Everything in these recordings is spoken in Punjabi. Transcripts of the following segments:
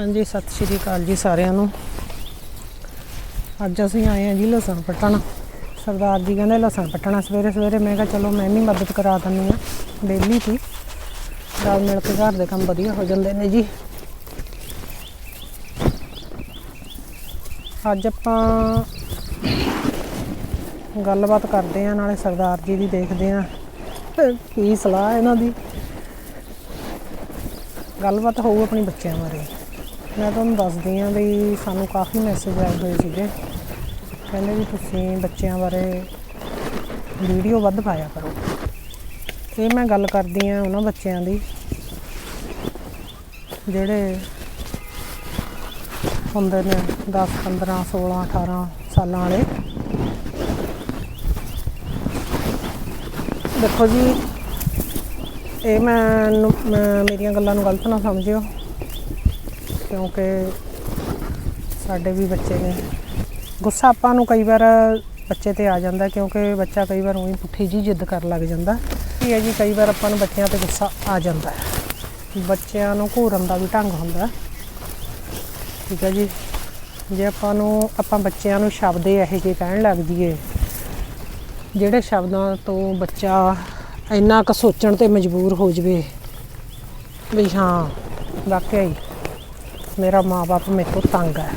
ਹਾਂਜੀ, ਸਤਿ ਸ਼੍ਰੀ ਅਕਾਲ ਜੀ ਸਾਰਿਆਂ ਨੂੰ। ਅੱਜ ਅਸੀਂ ਆਏ ਹਾਂ ਜੀ ਲਸਣ ਪੱਟਣ। ਸਰਦਾਰ ਜੀ ਕਹਿੰਦੇ ਲਸਣ ਪੱਟਣਾ ਸਵੇਰੇ ਸਵੇਰੇ। ਮੈਂ ਕਿਹਾ ਚਲੋ ਮੈਂ ਵੀ ਮਦਦ ਕਰਾ ਦਿੰਦੀ ਆ ਡੇਲੀ ਸੀ। ਨਾਲ ਮਿਲ ਕੇ ਘਰ ਦੇ ਕੰਮ ਵਧੀਆ ਹੋ ਜਾਂਦੇ ਨੇ ਜੀ। ਅੱਜ ਆਪਾਂ ਗੱਲਬਾਤ ਕਰਦੇ ਆ ਨਾਲੇ ਸਰਦਾਰ ਜੀ ਦੀ ਦੇਖਦੇ ਆ ਕੀ ਸਲਾਹ ਇਹਨਾਂ ਦੀ। ਗੱਲਬਾਤ ਹੋਊ ਆਪਣੀ ਬੱਚਿਆਂ ਬਾਰੇ। ਮੈਂ ਤੁਹਾਨੂੰ ਦੱਸਦੀ ਹਾਂ ਵੀ ਸਾਨੂੰ ਕਾਫੀ ਮੈਸੇਜ ਆਏ ਹੋਏ ਸੀਗੇ। ਕਹਿੰਦੇ ਵੀ ਤੁਸੀਂ ਬੱਚਿਆਂ ਬਾਰੇ ਵੀਡੀਓ ਵੱਧ ਪਾਇਆ ਕਰੋ। ਇਹ ਮੈਂ ਗੱਲ ਕਰਦੀ ਹਾਂ ਉਹਨਾਂ ਬੱਚਿਆਂ ਦੀ, ਜਿਹੜੇ ਹੁੰਦੇ ਨੇ 10 15 16 18 ਸਾਲਾਂ ਵਾਲੇ। ਦੇਖੋ ਜੀ, ਇਹ ਮੈਨੂੰ ਮੈਂ- ਮੇਰੀਆਂ ਗੱਲਾਂ ਨੂੰ ਗਲਤ ਨਾ ਸਮਝਿਓ। ਕਿਉਂਕਿ ਸਾਡੇ ਵੀ ਬੱਚੇ ਨੇ। ਗੁੱਸਾ ਆਪਾਂ ਨੂੰ ਕਈ ਵਾਰ ਬੱਚੇ ਤੇ ਆ ਜਾਂਦਾ ਕਿਉਂਕਿ ਬੱਚਾ ਕਈ ਵਾਰ ਉਹੀ ਪੁੱਠੀ ਜੀ ਜਿੱਦ ਕਰਨ ਲੱਗ ਜਾਂਦਾ ਇਹ ਹੈ ਜੀ, ਕਈ ਵਾਰ ਆਪਾਂ ਨੂੰ ਬੱਚਿਆਂ ਤੇ ਗੁੱਸਾ ਆ ਜਾਂਦਾ ਹੈ। ਬੱਚਿਆਂ ਨੂੰ ਘੂਰਨ ਦਾ ਵੀ ਢੰਗ ਹੁੰਦਾ ਠੀਕ ਹੈ ਜੀ। ਜੇ ਆਪਾਂ ਨੂੰ, ਆਪਾਂ ਬੱਚਿਆਂ ਨੂੰ ਸ਼ਬਦ ਇਹੋ ਜਿਹੇ ਕਹਿਣ ਲੱਗ ਜੀਏ ਜਿਹੜੇ ਸ਼ਬਦਾਂ ਤੋਂ ਬੱਚਾ ਇੰਨਾ ਕੁ ਸੋਚਣ ਤੇ ਮਜਬੂਰ ਹੋ ਜਵੇ, ਵੀ ਹਾਂ, ਵਾਕਿਆ ਹੀ ਮੇਰਾ ਮਾਪੇ ਮੇਰੇ ਤੋਂ ਤੰਗ ਹੈ।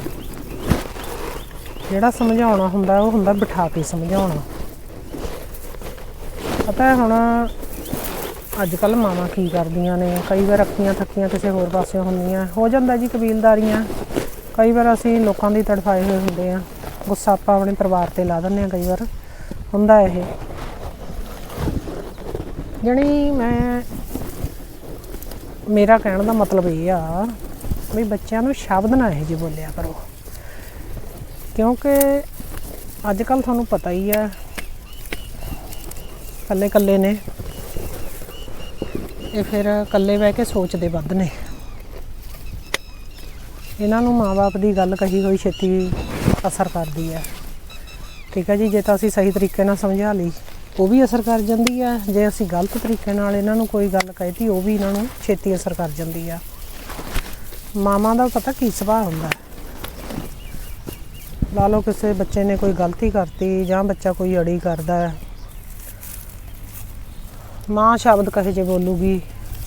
ਜਿਹੜਾ ਸਮਝਾਉਣਾ ਹੁੰਦਾ, ਉਹ ਹੁੰਦਾ ਬਿਠਾ ਕੇ ਸਮਝਾਉਣਾ। ਪਤਾ ਹੈ ਹੁਣ ਅੱਜ ਕੱਲ ਮਾਵਾਂ ਕੀ ਕਰਦੀਆਂ ਨੇ? ਕਈ ਵਾਰ ਅੱਖੀਆਂ ਥੱਕੀਆਂ ਕਿਸੇ ਹੋਰ ਪਾਸੇ ਹੁੰਦੀਆਂ। ਹੋ ਜਾਂਦਾ ਜੀ ਕਬੀਲਦਾਰੀਆਂ। ਕਈ ਵਾਰ ਅਸੀਂ ਲੋਕਾਂ ਦੀ ਤੜਫਾਏ ਹੋਏ ਹੁੰਦੇ ਆ। ਗੁੱਸਾ ਆਪਾਂ ਆਪਣੇ ਪਰਿਵਾਰ ਤੇ ਲਾ ਦਿੰਦੇ ਆ ਕਈ ਵਾਰ। ਹੁੰਦਾ ਇਹ। ਜਣੀ ਮੈਂ, ਮੇਰਾ ਕਹਿਣ ਦਾ ਮਤਲਬ ਇਹ ਆ ਵੀ ਬੱਚਿਆਂ ਨੂੰ ਸ਼ਬਦ ਨਾ ਇਹ ਜਿਹੇ ਬੋਲਿਆ ਕਰੋ। ਕਿਉਂਕਿ ਅੱਜ ਕੱਲ ਤੁਹਾਨੂੰ ਪਤਾ ਹੀ ਆ ਕੱਲੇ ਕੱਲੇ ਨੇ, ਇਹ ਫਿਰ ਕੱਲੇ ਬਹਿ ਕੇ ਸੋਚਦੇ ਵੱਧ ਨੇ। ਇਹਨਾਂ ਨੂੰ ਮਾਪੇ ਦੀ ਗੱਲ ਕਹੀ ਹੋਈ ਛੇਤੀ ਅਸਰ ਕਰਦੀ ਹੈ। ਠੀਕ ਹੈ ਜੀ, ਜੇ ਤਾਂ ਅਸੀਂ ਸਹੀ ਤਰੀਕੇ ਨਾਲ ਸਮਝਾ ਲਈ, ਉਹ ਵੀ ਅਸਰ ਕਰ ਜਾਂਦੀ ਹੈ। ਜੇ ਅਸੀਂ ਗਲਤ ਤਰੀਕੇ ਨਾਲ ਇਹਨਾਂ ਨੂੰ ਕੋਈ ਗੱਲ ਕਹਿਤੀ, ਉਹ ਵੀ ਇਹਨਾਂ ਨੂੰ ਛੇਤੀ ਅਸਰ ਕਰ ਜਾਂਦੀ ਆ। ਮਾਮਾ ਦਾ ਪਤਾ ਕੀ ਸੁਭਾਅ ਹੁੰਦਾ ਲਾ ਲਓ ਕਿਸੇ ਬੱਚੇ ਨੇ ਕੋਈ ਗਲਤੀ ਕਰਤੀ ਜਾਂ ਬੱਚਾ ਕੋਈ ਅੜੀ ਕਰਦਾ ਹੈ। ਮਾਂ ਸ਼ਬਦ ਕਹੇ ਜੇ ਬੋਲੂਗੀ,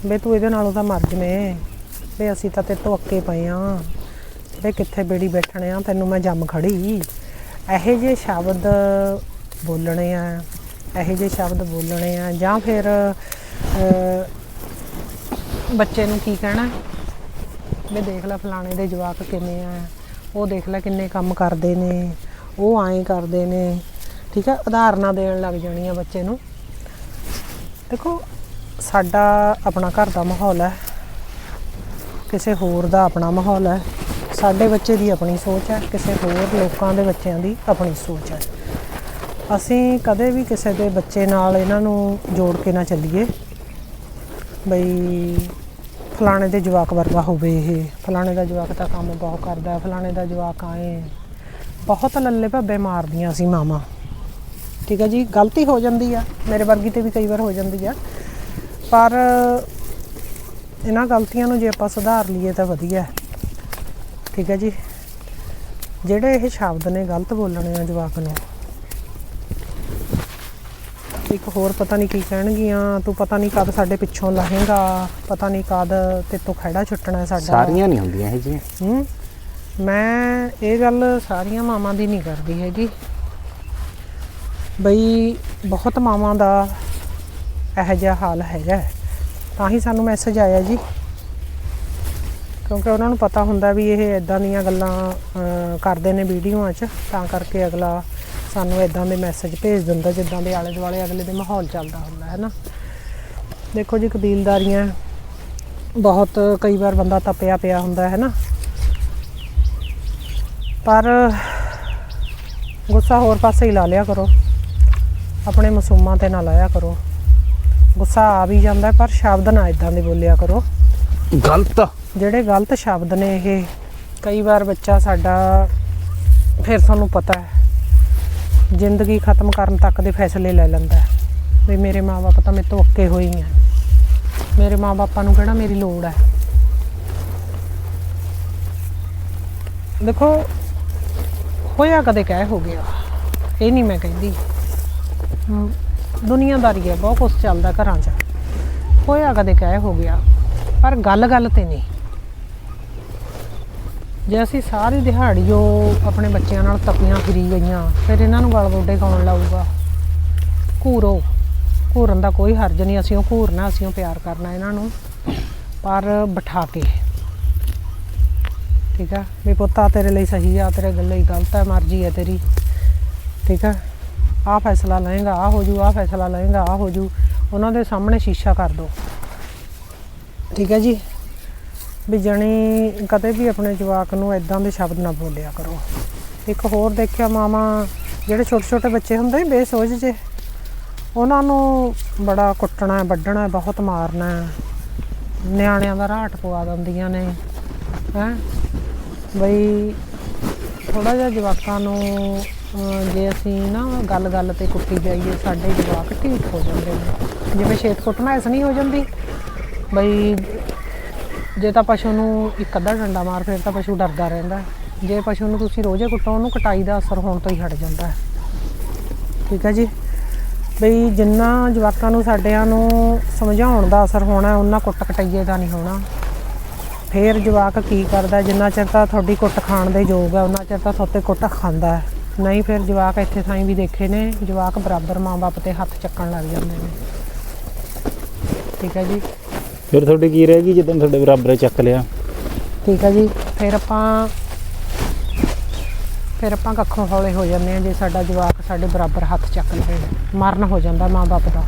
ਬੇ ਤੂੰ ਇਹਦੇ ਨਾਲੋਂ ਤਾਂ ਮਰ ਜਵੇਂ। ਬੇ ਅਸੀਂ ਤਾਂ ਤੇਰੇ ਤੋਂ ਪਏ ਆ। ਬੇ ਕਿੱਥੇ ਬੇੜੀ ਬੈਠਣੇ ਆ? ਤੈਨੂੰ ਮੈਂ ਜੰਮ ਖੜੀ। ਇਹੋ ਜਿਹੇ ਸ਼ਬਦ ਬੋਲਣੇ ਆ, ਇਹੋ ਜਿਹੇ ਸ਼ਬਦ ਬੋਲਣੇ ਆ ਜਾਂ ਫਿਰ ਬੱਚੇ ਨੂੰ ਕੀ ਕਹਿਣਾ? ਵੀ ਦੇਖ ਲੈ ਫਲਾਣੇ ਦੇ ਜਵਾਕ ਕਿਵੇਂ ਆ। ਉਹ ਦੇਖ ਲੈ ਕਿੰਨੇ ਕੰਮ ਕਰਦੇ ਨੇ। ਉਹ ਐਂ ਕਰਦੇ ਨੇ। ਠੀਕ ਹੈ ਉਦਾਹਰਨਾਂ ਦੇਣ ਲੱਗ ਜਾਣੀਆਂ ਬੱਚੇ ਨੂੰ। ਦੇਖੋ, ਸਾਡਾ ਆਪਣਾ ਘਰ ਦਾ ਮਾਹੌਲ ਹੈ। ਕਿਸੇ ਹੋਰ ਦਾ ਆਪਣਾ ਮਾਹੌਲ ਹੈ। ਸਾਡੇ ਬੱਚੇ ਦੀ ਆਪਣੀ ਸੋਚ ਹੈ। ਕਿਸੇ ਹੋਰ ਲੋਕਾਂ ਦੇ ਬੱਚਿਆਂ ਦੀ ਆਪਣੀ ਸੋਚ ਹੈ। ਅਸੀਂ ਕਦੇ ਵੀ ਕਿਸੇ ਦੇ ਬੱਚੇ ਨਾਲ ਇਹਨਾਂ ਨੂੰ ਜੋੜ ਕੇ ਨਾ ਚੱਲੀਏ। ਬਈ ਫਲਾਣੇ ਦੇ ਜਵਾਕ ਵਰਗਾ ਹੋਵੇ ਇਹ। ਫਲਾਣੇ ਦਾ ਜਵਾਕ ਤਾਂ ਕੰਮ ਬਹੁਤ ਕਰਦਾ ਫਲਾਣੇ ਦਾ ਜਵਾਕ ਆਏ। ਬਹੁਤ ਲੱਲੇ ਭੱਬੇ ਮਾਰਦੀਆਂ ਸੀ ਮਾਮਾ ਠੀਕ ਹੈ ਜੀ, ਗਲਤੀ ਹੋ ਜਾਂਦੀ ਆ। ਮੇਰੇ ਵਰਗੀ ਤੇ ਵੀ ਕਈ ਵਾਰ ਹੋ ਜਾਂਦੀ ਆ। ਪਰ ਇਹਨਾਂ ਗਲਤੀਆਂ ਨੂੰ ਜੇ ਆਪਾਂ ਸੁਧਾਰ ਲਈਏ ਤਾਂ ਵਧੀਆ। ਠੀਕ ਹੈ ਜੀ। ਜਿਹੜੇ ਇਹ ਸ਼ਬਦ ਨੇ, ਗਲਤ ਬੋਲਣੇ ਆ ਜਵਾਕ ਨੂੰ ਇੱਕ ਹੋਰ ਪਤਾ ਨਹੀਂ ਕੀ ਕਹਿਣਗੀਆਂ ਤੂੰ ਪਤਾ ਨਹੀਂ ਕਦ ਸਾਡੇ ਪਿੱਛੋਂ ਲਹੇਗਾ ਪਤਾ ਨਹੀਂ ਕਦ ਤੇ ਤੋਂ ਖੜਾ ਛੁੱਟਣਾ ਹੈ ਸਾਡਾ। ਸਾਰੀਆਂ ਨਹੀਂ ਹੁੰਦੀਆਂ ਇਹ ਜੀ ਹੂੰ ਮੈਂ ਇਹ ਗੱਲ ਸਾਰੀਆਂ ਮਾਵਾਂ ਦੀ ਨਹੀਂ ਕਰਦੀ ਹੈਗੀ। ਬਈ ਬਹੁਤ ਮਾਵਾਂ ਦਾ ਇਹੋ ਜਿਹਾ ਹਾਲ ਹੈਗਾ। ਹੈ। ਤਾਂ ਹੀ ਸਾਨੂੰ ਮੈਸੇਜ ਆਇਆ ਜੀ। ਕਿਉਂਕਿ ਉਹਨਾਂ ਨੂੰ ਪਤਾ ਹੁੰਦਾ ਵੀ ਇਹ ਇਦਾਂ ਦੀਆਂ ਗੱਲਾਂ ਕਰਦੇ ਨੇ ਵੀਡੀਓਆਂ 'ਚ ਤਾਂ ਕਰਕੇ ਅਗਲਾ ਸਾਨੂੰ ਇਦਾਂ ਦੇ ਮੈਸੇਜ ਭੇਜ ਦਿੰਦਾ ਜਿੱਦਾਂ ਦੇ ਆਲੇ ਦੁਆਲੇ ਅਗਲੇ ਦੇ ਮਾਹੌਲ ਚੱਲਦਾ ਹੁੰਦਾ ਹੈ ਨਾ ਦੇਖੋ ਜੀ ਕਬੀਲਦਾਰੀਆਂ ਬਹੁਤ ਕਈ ਵਾਰ ਬੰਦਾ ਤਪਿਆ ਪਿਆ ਹੁੰਦਾ ਹੈ ਨਾ ਪਰ ਗੁੱਸਾ ਹੋਰ ਪਾਸੇ ਹੀ ਲਾ ਲਿਆ ਕਰੋ। ਆਪਣੇ ਮਾਸੂਮਾਂ ਤੇ ਨਾ ਲਾਇਆ ਕਰੋ। ਗੁੱਸਾ ਆ ਵੀ ਜਾਂਦਾ ਪਰ ਸ਼ਬਦ ਨਾ ਇਦਾਂ ਦੇ ਬੋਲਿਆ ਕਰੋ। ਗਲਤ। ਜਿਹੜੇ ਗਲਤ ਸ਼ਬਦ ਨੇ ਇਹ ਕਈ ਵਾਰ ਬੱਚਾ ਸਾਡਾ ਫਿਰ ਤੁਹਾਨੂੰ ਪਤਾ ਹੈ। ਜ਼ਿੰਦਗੀ ਖਤਮ ਕਰਨ ਤੱਕ ਦੇ ਫੈਸਲੇ ਲੈ ਲੈਂਦਾ ਵੀ ਮੇਰੇ ਮਾਪੇ ਤਾਂ ਮੇਰੇ ਤੋਂ ਅੱਕੇ ਹੋਏ ਹੀ ਆ। ਮੇਰੇ ਮਾਪਿਆਂ ਨੂੰ ਕਿਹੜਾ ਮੇਰੀ ਲੋੜ ਹੈ? ਦੇਖੋ ਹੋਇਆ ਕਦੇ ਕਹਿ ਹੋ ਗਿਆ। ਇਹ ਨਹੀਂ ਮੈਂ ਕਹਿੰਦੀ। ਹਮ, ਦੁਨੀਆਦਾਰੀ ਹੈ ਬਹੁਤ ਕੁਝ ਚੱਲਦਾ ਘਰਾਂ 'ਚ। ਹੋਇਆ ਕਦੇ ਕਹਿ ਹੋ ਗਿਆ। ਪਰ ਗੱਲ ਗੱਲ ਤੇ ਨਹੀਂ। ਜੇ ਅਸੀਂ ਸਾਰੀ ਦਿਹਾੜੀ ਉਹ ਆਪਣੇ ਬੱਚਿਆਂ ਨਾਲ ਤਪੀਆਂ ਫਿਰੀ ਗਈਆਂ, ਫਿਰ ਇਹਨਾਂ ਨੂੰ ਗਲ ਗੋਡੇ ਕੌਣ ਲਾਊਗਾ? ਘੂਰੋ। ਘੂਰਨ ਦਾ ਕੋਈ ਹਰਜ ਨਹੀਂ, ਅਸੀਂ ਉਹ ਘੂਰਨਾ, ਅਸੀਂ ਉਹ ਪਿਆਰ ਕਰਨਾ ਇਹਨਾਂ ਨੂੰ। ਪਰ ਬਿਠਾ ਕੇ ਠੀਕ ਆ? ਵੀ ਪੁੱਤਾ ਤੇਰੇ ਲਈ ਸਹੀ ਆ ਤੇਰੇ ਲਈ ਗਲਤ ਹੈ ਮਰਜ਼ੀ ਹੈ ਤੇਰੀ। ਠੀਕ ਆ? ਆਹ ਫੈਸਲਾ ਲਏਗਾ, ਆ ਹੋ ਜੂ ਆਹ ਫੈਸਲਾ ਲਏਗਾ, ਆ ਹੋ ਜੂ। ਉਹਨਾਂ ਦੇ ਸਾਹਮਣੇ ਸ਼ੀਸ਼ਾ ਕਰ ਦੋ। ਠੀਕ ਹੈ ਜੀ? ਵੀ ਜਣੀ ਕਦੇ ਵੀ ਆਪਣੇ ਜਵਾਕ ਨੂੰ ਐਦਾਂ ਦੇ ਸ਼ਬਦ ਨਾ ਬੋਲਿਆ ਕਰੋ। ਇੱਕ ਹੋਰ ਦੇਖਿਆ ਮਾਮਾ ਜਿਹੜੇ ਛੋਟੇ ਛੋਟੇ ਬੱਚੇ ਹੁੰਦੇ ਨੇ ਬੇਸੋਝ ਜੇ ਉਹਨਾਂ ਨੂੰ ਬੜਾ ਕੁੱਟਣਾ ਵੱਢਣਾ ਬਹੁਤ ਮਾਰਨਾ ਨਿਆਣਿਆਂ ਦਾ ਰਾਟ ਪਵਾ ਦਿੰਦੀਆਂ ਨੇ, ਹੈ। ਬਈ ਥੋੜਾ ਜਿਹਾ ਜਵਾਕਾਂ ਨੂੰ ਜੇ ਅਸੀਂ ਨਾ ਗੱਲ ਗੱਲ ਤੇ ਕੁੱਟੀ ਜਾਈਏ, ਸਾਡੇ ਜਵਾਕ ਠੀਕ ਹੋ ਜਾਂਦੇ ਨੇ। ਜਿਵੇਂ ਛੇਤ ਕੁੱਟਣਾ ਇਸ ਨਹੀਂ ਹੋ ਜਾਂਦੀ। ਬਈ ਜੇ ਤਾਂ ਪਸ਼ੂ ਨੂੰ ਇੱਕ ਅੱਧਾ ਡੰਡਾ ਮਾਰ ਫਿਰ ਤਾਂ ਪਸ਼ੂ ਡਰਦਾ ਰਹਿੰਦਾ। ਜੇ ਪਸ਼ੂ ਨੂੰ ਤੁਸੀਂ ਰੋਜ਼ੇ ਕੁੱਟੋ, ਉਹਨੂੰ ਕਟਾਈ ਦਾ ਅਸਰ ਹੋਣ ਤੋਂ ਹੀ ਹਟ ਜਾਂਦਾ। ਹੈ ਠੀਕ ਹੈ ਜੀ? ਬਈ ਜਿੰਨਾ ਜਵਾਕਾਂ ਨੂੰ ਸਾਡਿਆਂ ਨੂੰ ਸਮਝਾਉਣ ਦਾ ਅਸਰ ਹੋਣਾ, ਉਹਨਾਂ ਕੁੱਟ ਕਟਾਈਏ ਦਾ ਨਹੀਂ ਹੋਣਾ। ਫੇਰ ਜਵਾਕ ਕੀ ਕਰਦਾ, ਜਿੰਨਾ ਚਿਰ ਤਾਂ ਤੁਹਾਡੀ ਕੁੱਟ ਖਾਣ ਦੇ ਯੋਗ ਹੈ, ਉਹਨਾਂ ਚਿਰ ਤਾਂ ਤੁਹਾਤੇ ਕੁੱਟ ਖਾਂਦਾ ਹੈ। ਨਹੀਂ ਫਿਰ ਜਵਾਕ ਇੱਥੇ ਥਾਈ ਵੀ ਦੇਖੇ ਨੇ, ਜਵਾਕ ਬਰਾਬਰ ਮਾਂ-ਬਾਪ ਤੇ ਹੱਥ ਚੱਕਣ ਲੱਗ ਜਾਂਦੇ ਨੇ। ਠੀਕ ਹੈ ਜੀ? ਫਿਰ ਤੁਹਾਡੀ ਕੀ ਰਹੇਗੀ ਜਦੋਂ ਤੁਹਾਡੇ ਬਰਾਬਰ ਚੱਕ ਲਿਆ? ਠੀਕ ਹੈ ਜੀ ਫਿਰ ਆਪਾਂ ਫਿਰ ਆਪਾਂ ਕੱਖੋਂ ਹੌਲੇ ਹੋ ਜਾਂਦੇ ਆ ਜੇ ਸਾਡਾ ਜਵਾਕ ਸਾਡੇ ਬਰਾਬਰ ਹੱਥ ਚੱਕ ਲਵੇ। ਮਰਨ ਹੋ ਜਾਂਦਾ ਮਾਂ-ਬਾਪ ਦਾ।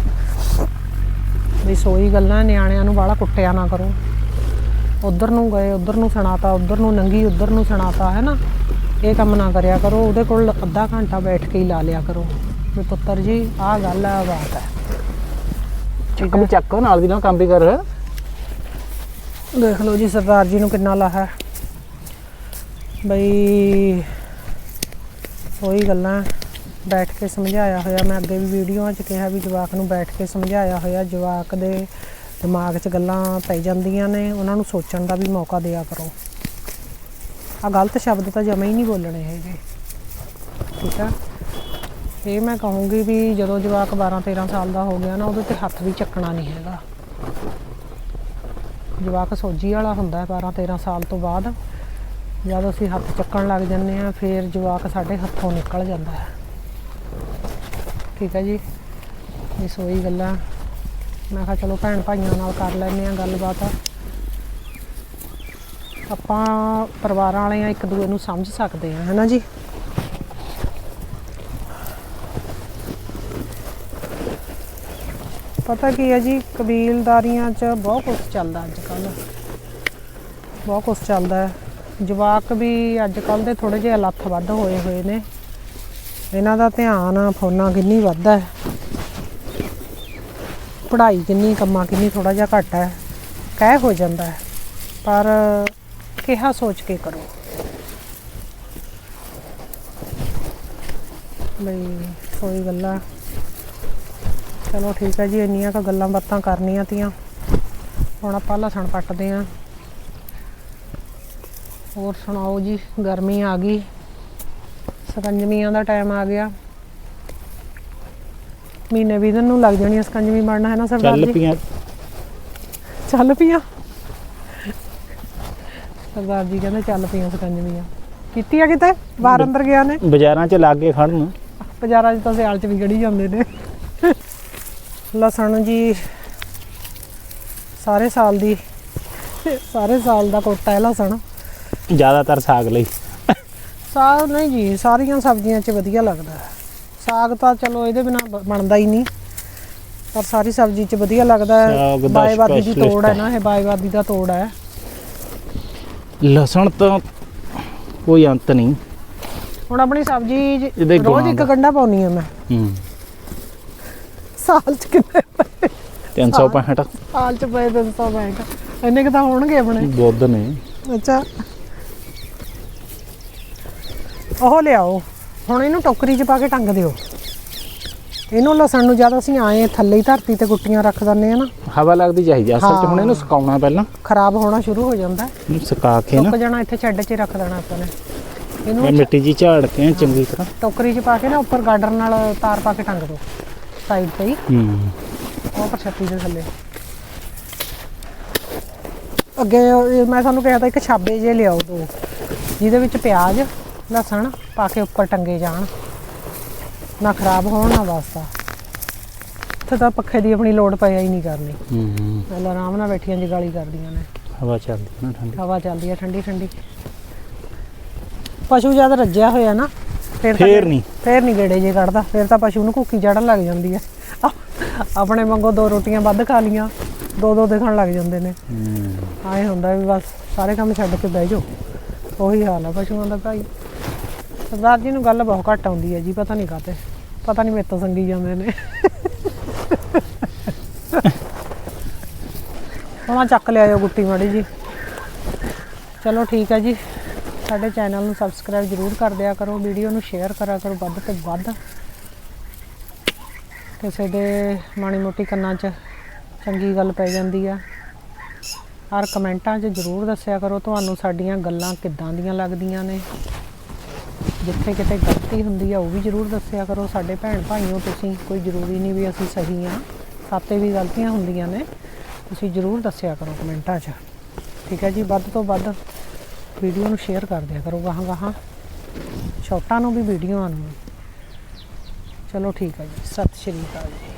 ਵੀ ਸੋਈ ਗੱਲਾਂ ਨਿਆਣਿਆਂ ਨੂੰ ਬਾਹਲਾ ਕੁੱਟਿਆ ਨਾ ਕਰੋ। ਉਧਰ ਨੂੰ ਗਏ ਉਧਰ ਨੂੰ ਸੁਣਾਤਾ ਉਧਰ ਨੂੰ ਨੰਗੀ ਉਧਰ ਨੂੰ ਸੁਣਾਤਾ ਹੈ ਨਾ ਇਹ ਕੰਮ ਨਾ ਕਰਿਆ ਕਰੋ ਉਹਦੇ ਕੋਲ ਅੱਧਾ ਘੰਟਾ ਬੈਠ ਕੇ ਹੀ ਲਾ ਲਿਆ ਕਰੋ। ਵੀ ਪੁੱਤਰ ਜੀ ਆਹ ਗੱਲ ਹੈ ਆਹ ਬਾਤ ਹੈ ਕੰਮ ਚੱਕ ਨਾਲ ਦੀ ਨਾਲ ਕੰਮ ਵੀ ਕਰ। ਦੇਖ ਲਓ ਜੀ ਸਰਦਾਰ ਜੀ ਨੂੰ ਕਿੰਨਾ ਲਾਹਾ ਬਈ ਉਹੀ ਗੱਲਾਂ ਬੈਠ ਕੇ ਸਮਝਾਇਆ ਹੋਇਆ। ਮੈਂ ਅੱਗੇ ਵੀ ਵੀਡੀਓਆਂ 'ਚ ਕਿਹਾ ਵੀ ਜਵਾਕ ਨੂੰ ਬੈਠ ਕੇ ਸਮਝਾਇਆ ਹੋਇਆ। ਜਵਾਕ ਦੇ ਦਿਮਾਗ 'ਚ ਗੱਲਾਂ ਪੈ ਜਾਂਦੀਆਂ ਨੇ। ਉਹਨਾਂ ਨੂੰ ਸੋਚਣ ਦਾ ਵੀ ਮੌਕਾ ਦਿਆ ਕਰੋ। ਆ ਗਲਤ ਸ਼ਬਦ ਤਾਂ ਜਮਾ ਹੀ ਨਹੀਂ ਬੋਲਣੇ ਹੈਗੇ। ਠੀਕ ਆ? ਇਹ ਮੈਂ ਕਹੂੰਗੀ ਵੀ ਜਦੋਂ ਜਵਾਕ 12 13 ਸਾਲ ਦਾ ਹੋ ਗਿਆ ਨਾ, ਉਹਦੇ ਤੇ ਹੱਥ ਵੀ ਚੱਕਣਾ ਨਹੀਂ ਹੈਗਾ। ਜਵਾਕ ਸੋਝੀ ਵਾਲਾ ਹੁੰਦਾ ਹੈ 12 13 ਸਾਲ ਤੋਂ ਬਾਅਦ। ਜਦ ਅਸੀਂ ਹੱਥ ਚੱਕਣ ਲੱਗ ਜੰਨੇ ਆ ਫਿਰ ਜਵਾਕ ਸਾਡੇ ਹੱਥੋਂ ਨਿਕਲ ਜਾਂਦਾ ਹੈ। ਠੀਕ ਹੈ ਜੀ? ਇਹ ਸੋਈ ਗੱਲਾਂ। ਮੈਂ ਕਿਹਾ ਚਲੋ ਭੈਣ ਭਾਈਆਂ ਨਾਲ ਕਰ ਲੈਂਦੇ ਆ ਗੱਲਬਾਤ। ਆਪਾਂ ਪਰਿਵਾਰਾਂ ਵਾਲੇ ਆ ਇੱਕ ਦੂਏ ਨੂੰ ਸਮਝ ਸਕਦੇ ਆ ਹੈਨਾ ਜੀ? ਪਤਾ ਕੀ ਹੈ ਜੀ, ਕਬੀਲਦਾਰੀਆਂ 'ਚ ਬਹੁਤ ਕੁਝ ਚੱਲਦਾ ਅੱਜ ਕੱਲ ਬਹੁਤ ਕੁਝ ਚੱਲਦਾ ਹੈ। ਜਵਾਕ ਵੀ ਅੱਜ ਕੱਲ ਦੇ ਥੋੜੇ ਜਿਹੇ ਲੱਥ ਵੱਧ ਹੋਏ ਹੋਏ ਨੇ। ਇਹਨਾਂ ਦਾ ਧਿਆਨ ਫੋਨਾਂ ਕਿੰਨੀ ਵੱਧਦਾ ਹੈ। ਪੜ੍ਹਾਈ ਕਿੰਨੀ, ਕੰਮਾਂ ਕਿੰਨੀ ਥੋੜਾ ਜਿਹਾ ਘੱਟ ਹੈ। ਕਹਿ ਹੋ ਜਾਂਦਾ ਹੈ। ਪਰ ਕਿਹਾ ਸੋਚ ਕੇ ਕਰੋ। ਬਈ, ਕੋਈ ਗੱਲਾਂ ਚਲੋ ਠੀਕ ਹੈ ਜੀ ਇੰਨੀਆਂ ਕੁ ਗੱਲਾਂ ਬਾਤਾਂ ਕਰਨੀਆਂ ਤੀਆਂ। ਹੁਣ ਆਪਾਂ ਲਸਣ ਪੱਟਦੇ ਆਂ ਹੋਰ ਸੁਣਾਓ ਜੀ ਗਰਮੀ ਆ ਗਈ। ਸਕੰਜਮੀਆਂ ਦਾ ਟਾਈਮ ਆ ਗਿਆ। ਮਹੀਨੇ ਦਿਨ ਨੂੰ ਲੱਗ ਜਾਣੀ ਸਕੰਜਮੀ ਬਣਨਾ ਹੈ ਨਾ ਸਰਦਾਰ ਚੱਲ ਜੀ? ਪੀਆਂ ਚੱਲ ਪੀਆਂ ਸਰਦਾਰ ਜੀ ਕਹਿੰਦੇ ਚੱਲ ਪੀਆਂ ਸਕੰਜਮੀਆਂ ਕੀਤੀ ਆ ਕਿਤੇ? ਬਾਹਰ ਅੰਦਰ ਗਿਆ ਨੇ? ਬਾਜ਼ਾਰਾਂ 'ਚ ਲੱਗ ਕੇ ਖੜਨ ਬਾਜ਼ਾਰਾਂ 'ਚ ਤਾਂ ਸਿਆਲ 'ਚ ਵੀ ਗੜੀ ਜਾਂਦੇ ਨੇ। ਲਸਣ ਜੀ ਸਾਰੇ ਸਾਲ ਦੀ ਸਾਰੇ ਸਾਲ ਦਾ ਕੋਟਾ ਹੈ ਲਸਣ ਜ਼ਿਆਦਾਤਰ ਸਾਗ ਲਈ। ਸਾਗ ਨਹੀਂ ਜੀ ਸਾਰੀਆਂ ਸਬਜ਼ੀਆਂ 'ਚ ਵਧੀਆ ਲੱਗਦਾ ਸਾਗ ਤਾਂ ਚਲੋ ਇਹਦੇ ਬਿਨਾ ਬਣਦਾ ਹੀ ਨਹੀਂ। ਪਰ ਸਾਰੀ ਸਬਜ਼ੀ 'ਚ ਵਧੀਆ ਲੱਗਦਾ ਹੈ। ਦਾ ਬਾਈਵਾਦੀ ਦੀ ਤੋੜ ਹੈ। ਨਾ ਇਹ ਬਾਈਵਾਦੀ ਦਾ ਤੋੜ ਹੈ। ਲਸਣ ਤਾਂ ਕੋਈ ਅੰਤ ਨਹੀਂ। ਹੁਣ ਆਪਣੀ ਸਬਜ਼ੀ ਰੋਜ਼ ਇੱਕ। ਗੰਡਾ ਪਾਉਣੀ ਆ ਮੈਂ। ਹੂੰ। ਸਾਲ 'ਚ ਕਿੰਨੇ ਪਏ? 365 ਸਾਲ 'ਚ ਪਏ 300 ਬੈਂਕ ਇੰਨੇ ਕੁ ਤਾਂ ਹੋਣਗੇ ਆਪਣੇ। ਬੁੱਧ ਨੇ। ਅੱਛਾ। ਉਹ ਲਿਆਓ। ਹੁਣ ਇਹਨੂੰ ਟੋਕਰੀ 'ਚ ਪਾ ਕੇ ਟੰਗ ਦਿਓ। ਇਹਨੂੰ ਲਸਣ ਨੂੰ ਜਦ ਅਸੀਂ ਆਏ ਥੱਲੇ ਹੀ ਧਰਤੀ ਤੇ ਗੁੱਟੀਆਂ ਰੱਖ ਦਿੰਦੇ ਆ ਨਾ। ਹਵਾ ਲੱਗਦੀ ਚਾਹੀਦੀ। ਅਸਲ 'ਚ ਹੁਣ ਇਹਨੂੰ ਸੁਕਾਉਣਾ ਪਹਿਲਾਂ। ਖਰਾਬ ਹੋਣਾ ਸ਼ੁਰੂ ਹੋ ਜਾਂਦਾ। ਇਹਨੂੰ ਸੁਕਾ ਕੇ ਨਾ। ਸੁੱਕ ਜਾਣਾ ਇੱਥੇ ਛੱਡ 'ਚ ਰੱਖ ਦੇਣਾ ਆਪਾਂ ਨੇ। ਇਹ ਇਹਨੂੰ ਮਿੱਟੀ ਜੀ ਝਾੜ ਕੇ ਚੰਗੀ ਤਰ੍ਹਾਂ। ਟੋਕਰੀ 'ਚ ਪਾ ਕੇ ਨਾ ਉੱਪਰ ਗਾਰਡਰ ਨਾਲ ਤਾਰ ਪਾ ਕੇ ਟੰਗ ਦਿਓ। ਸਾਈਡ ਤੇ ਹੀ। ਹੂੰ। ਉਹ ਪਰ ਛੱਤੀ ਦੇ ਥੱਲੇ। ਅੱਗੇ ਇਹ ਮੈਂ ਤੁਹਾਨੂੰ ਕਿਹਾ ਤਾਂ ਇੱਕ ਛਾਬੇ ਜੇ ਲਿਆਓ ਦੋ ਜਿਹਦੇ ਵਿੱਚ ਪਿਆਜ਼ ਲਸਣ ਪਾ ਕੇ ਉੱਪਰ ਟੰਗੇ ਜਾਣ। ਨਾ ਖਰਾਬ ਹੋਣ ਨਾ ਵਾਸਤਾ ਇੱਥੇ ਤਾਂ ਪੱਖੇ ਦੀ ਆਪਣੀ ਲੋੜ ਪਿਆ ਹੀ ਨਹੀਂ ਕਰਨੀ ਹੂੰ ਪਹਿਲਾਂ ਆਰਾਮ ਨਾਲ ਬੈਠੀਆਂ ਜਗਾਲੀ ਕਰਦੀਆਂ ਨੇ। ਹਵਾ ਚੱਲਦੀ ਨਾ ਠੰਡੀ। ਹਵਾ ਚੱਲਦੀ ਹੈ ਠੰਡੀ ਠੰਡੀ। ਪਸ਼ੂ ਜਦ ਰੱਜਿਆ ਹੋਇਆ ਨਾ ਫਿਰ ਤਾਂ ਫੇਰ ਨਹੀਂ। ਫੇਰ ਨਹੀਂ ਗੇੜੇ ਜੇ ਕੱਢਦਾ ਫਿਰ ਤਾਂ ਪਸ਼ੂ ਨੂੰ ਭੁੱਖੀ ਚੜਨ ਲੱਗ ਜਾਂਦੀ ਹੈ। ਆਪਣੇ ਵਾਂਗੂ ਦੋ ਰੋਟੀਆਂ ਵੱਧ ਖਾ ਲੀਆਂ ਦੋ ਦੋ ਦੇਖਣ ਲੱਗ ਜਾਂਦੇ ਨੇ। ਹੂੰ। ਆਏ ਹੁੰਦਾ ਵੀ ਬਸ ਸਾਰੇ ਕੰਮ ਛੱਡ ਕੇ ਬਹਿ ਜਾਓ। ਉਹੀ ਹਾਲ ਆ ਪਸ਼ੂਆਂ ਦਾ ਭਾਈ ਸਰਦਾਰ ਜੀ ਨੂੰ ਗੱਲ ਬਹੁਤ ਘੱਟ ਆਉਂਦੀ ਹੈ ਜੀ ਪਤਾ ਨਹੀਂ ਕਾਤੇ ਪਤਾ ਨਹੀਂ ਮੇਰੇ ਤੋਂ ਸੰਗੀ ਜਾਂਦੇ ਨੇ। ਹੁਣ ਚੱਕ ਲਿਆਇਓ ਗੁੱਟੀ ਮਾੜੀ ਜੀ। ਚਲੋ ਠੀਕ ਹੈ ਜੀ ਸਾਡੇ ਚੈਨਲ ਨੂੰ ਸਬਸਕ੍ਰਾਈਬ ਜਰੂਰ ਕਰ ਦਿਆ ਕਰੋ, ਵੀਡੀਓ ਨੂੰ ਸ਼ੇਅਰ ਕਰਿਆ ਕਰੋ ਵੱਧ ਤੋਂ ਵੱਧ। ਕਿਸੇ ਦੇ ਮਾੜੀ ਮੋਟੀ ਕੰਨਾਂ 'ਚ ਚੰਗੀ ਗੱਲ ਪੈ ਜਾਂਦੀ ਆ। ਹਰ ਕਮੈਂਟਾਂ 'ਚ ਜਰੂਰ ਦੱਸਿਆ ਕਰੋ ਤੁਹਾਨੂੰ ਸਾਡੀਆਂ ਗੱਲਾਂ ਕਿੱਦਾਂ ਦੀਆਂ ਲੱਗਦੀਆਂ ਨੇ। ਜਿੱਥੇ ਕਿਤੇ ਗਲਤੀ ਹੁੰਦੀ ਆ, ਉਹ ਵੀ ਜਰੂਰ ਦੱਸਿਆ ਕਰੋ। ਸਾਡੇ ਭੈਣ ਭਾਈਓ, ਤੁਸੀਂ ਕੋਈ ਜ਼ਰੂਰੀ ਨਹੀਂ ਵੀ ਅਸੀਂ ਸਹੀ ਆ। ਸਾਤੇ ਵੀ ਗਲਤੀਆਂ ਹੁੰਦੀਆਂ ਨੇ। ਤੁਸੀਂ ਜਰੂਰ ਦੱਸਿਆ ਕਰੋ ਕਮੈਂਟਾਂ 'ਚ। ਠੀਕ ਹੈ ਜੀ, ਵੱਧ ਤੋਂ ਵੱਧ ਵੀਡੀਓ ਨੂੰ ਸ਼ੇਅਰ ਕਰ ਦਿਆ ਕਰੋ ਗਾਹਾਂ ਗਾਹਾਂ ਛੋਟਾਂ ਨੂੰ ਵੀ ਵੀਡੀਓਆਂ ਨੂੰ ਵੀ। ਚਲੋ ਠੀਕ ਹੈ ਜੀ, ਸਤਿ ਸ਼੍ਰੀ ਅਕਾਲ ਜੀ